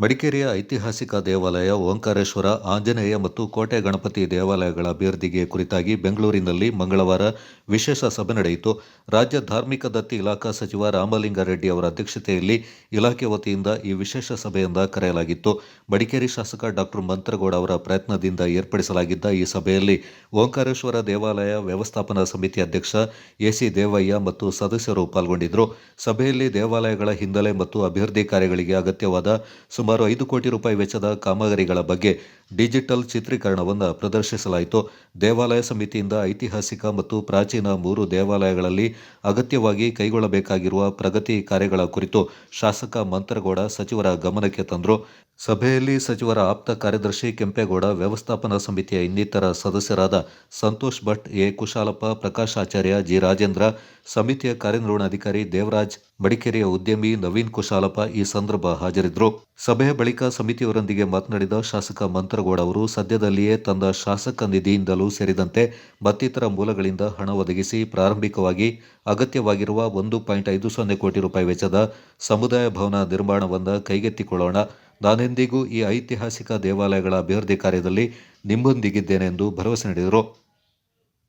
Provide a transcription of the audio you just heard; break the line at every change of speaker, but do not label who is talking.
ಮಡಿಕೇರಿಯ ಐತಿಹಾಸಿಕ ದೇವಾಲಯ ಓಂಕಾರೇಶ್ವರ, ಆಂಜನೇಯ ಮತ್ತು ಕೋಟೆ ಗಣಪತಿ ದೇವಾಲಯಗಳ ಅಭಿವೃದ್ಧಿಗೆ ಕುರಿತಾಗಿ ಬೆಂಗಳೂರಿನಲ್ಲಿ ಮಂಗಳವಾರ ವಿಶೇಷ ಸಭೆ ನಡೆಯಿತು. ರಾಜ್ಯ ಧಾರ್ಮಿಕ ದತ್ತಿ ಇಲಾಖಾ ಸಚಿವ ರಾಮಲಿಂಗಾರೆಡ್ಡಿ ಅವರ ಅಧ್ಯಕ್ಷತೆಯಲ್ಲಿ ಇಲಾಖೆ ವತಿಯಿಂದ ಈ ವಿಶೇಷ ಸಭೆಯಿಂದ ಕರೆಯಲಾಗಿತ್ತು. ಮಡಿಕೇರಿ ಶಾಸಕ ಡಾಕ್ಟರ್ ಮಂತ್ರಗೌಡ ಅವರ ಪ್ರಯತ್ನದಿಂದ ಏರ್ಪಡಿಸಲಾಗಿದ್ದ ಈ ಸಭೆಯಲ್ಲಿ ಓಂಕಾರೇಶ್ವರ ದೇವಾಲಯ ವ್ಯವಸ್ಥಾಪನಾ ಸಮಿತಿ ಅಧ್ಯಕ್ಷ ಎಸಿ ದೇವಯ್ಯ ಮತ್ತು ಸದಸ್ಯರು ಪಾಲ್ಗೊಂಡಿದ್ದರು. ಸಭೆಯಲ್ಲಿ ದೇವಾಲಯಗಳ ಹಿನ್ನೆಲೆ ಮತ್ತು ಅಭಿವೃದ್ಧಿ ಕಾರ್ಯಗಳಿಗೆ ಅಗತ್ಯವಾದ ಐದು ಕೋಟಿ ರೂಪಾಯಿ ವೆಚ್ಚದ ಕಾಮಗಾರಿಗಳ ಬಗ್ಗೆ ಡಿಜಿಟಲ್ ಚಿತ್ರೀಕರಣವನ್ನು ಪ್ರದರ್ಶಿಸಲಾಯಿತು. ದೇವಾಲಯ ಸಮಿತಿಯಿಂದ ಐತಿಹಾಸಿಕ ಮತ್ತು ಪ್ರಾಚೀನ ಮೂರು ದೇವಾಲಯಗಳಲ್ಲಿ ಅಗತ್ಯವಾಗಿ ಕೈಗೊಳ್ಳಬೇಕಾಗಿರುವ ಪ್ರಗತಿ ಕಾರ್ಯಗಳ ಕುರಿತು ಶಾಸಕ ಮಂತ್ರಗೌಡ ಸಚಿವರ ಗಮನಕ್ಕೆ ತಂದರು. ಸಭೆಯಲ್ಲಿ ಸಚಿವರ ಆಪ್ತ ಕಾರ್ಯದರ್ಶಿ ಕೆಂಪೇಗೌಡ, ವ್ಯವಸ್ಥಾಪನಾ ಸಮಿತಿಯ ಇನ್ನಿತರ ಸದಸ್ಯರಾದ ಸಂತೋಷ್ ಭಟ್, ಎ. ಕುಶಾಲಪ್ಪ, ಪ್ರಕಾಶ್ ಆಚಾರ್ಯ ಜಿ. ರಾಜೇಂದ್ರ, ಸಮಿತಿಯ ಕಾರ್ಯನಿರ್ವಹಣಾಧಿಕಾರಿ ದೇವರಾಜ್ ಮಡಿಕೇರಿಯ ಉದ್ಯಮಿ ನವೀನ್ ಕುಶಾಲಪ್ಪ ಈ ಸಂದರ್ಭ ಹಾಜರಿದ್ದರು ಸಭೆಯ ಬಳಿಕ ಸಮಿತಿಯವರೊಂದಿಗೆ ಮಾತನಾಡಿದ ಶಾಸಕ ಮಂತ್ರಗೌಡ ಅವರು, ಸದ್ಯದಲ್ಲಿಯೇ ತಂದ ಶಾಸಕ ನಿಧಿಯಿಂದಲೂ ಸೇರಿದಂತೆ ಮತ್ತಿತರ ಮೂಲಗಳಿಂದ ಹಣ ಒದಗಿಸಿ ಪ್ರಾರಂಭಿಕವಾಗಿ ಅಗತ್ಯವಾಗಿರುವ ಒಂದು ಪಾಯಿಂಟ್ ಐದು ಸೊನ್ನೆ ಕೋಟಿ ರೂಪಾಯಿ ವೆಚ್ಚದ ಸಮುದಾಯ ಭವನ ನಿರ್ಮಾಣವನ್ನು ಕೈಗೆತ್ತಿಕೊಳ್ಳೋಣ. ನಾನೆಂದಿಗೂ ಈ ಐತಿಹಾಸಿಕ ದೇವಾಲಯಗಳ ಅಭಿವೃದ್ಧಿ ಕಾರ್ಯದಲ್ಲಿ ನಿಮ್ಮೊಂದಿಗಿದ್ದೇನೆ ಎಂದು ಭರವಸೆ ನೀಡಿದರು.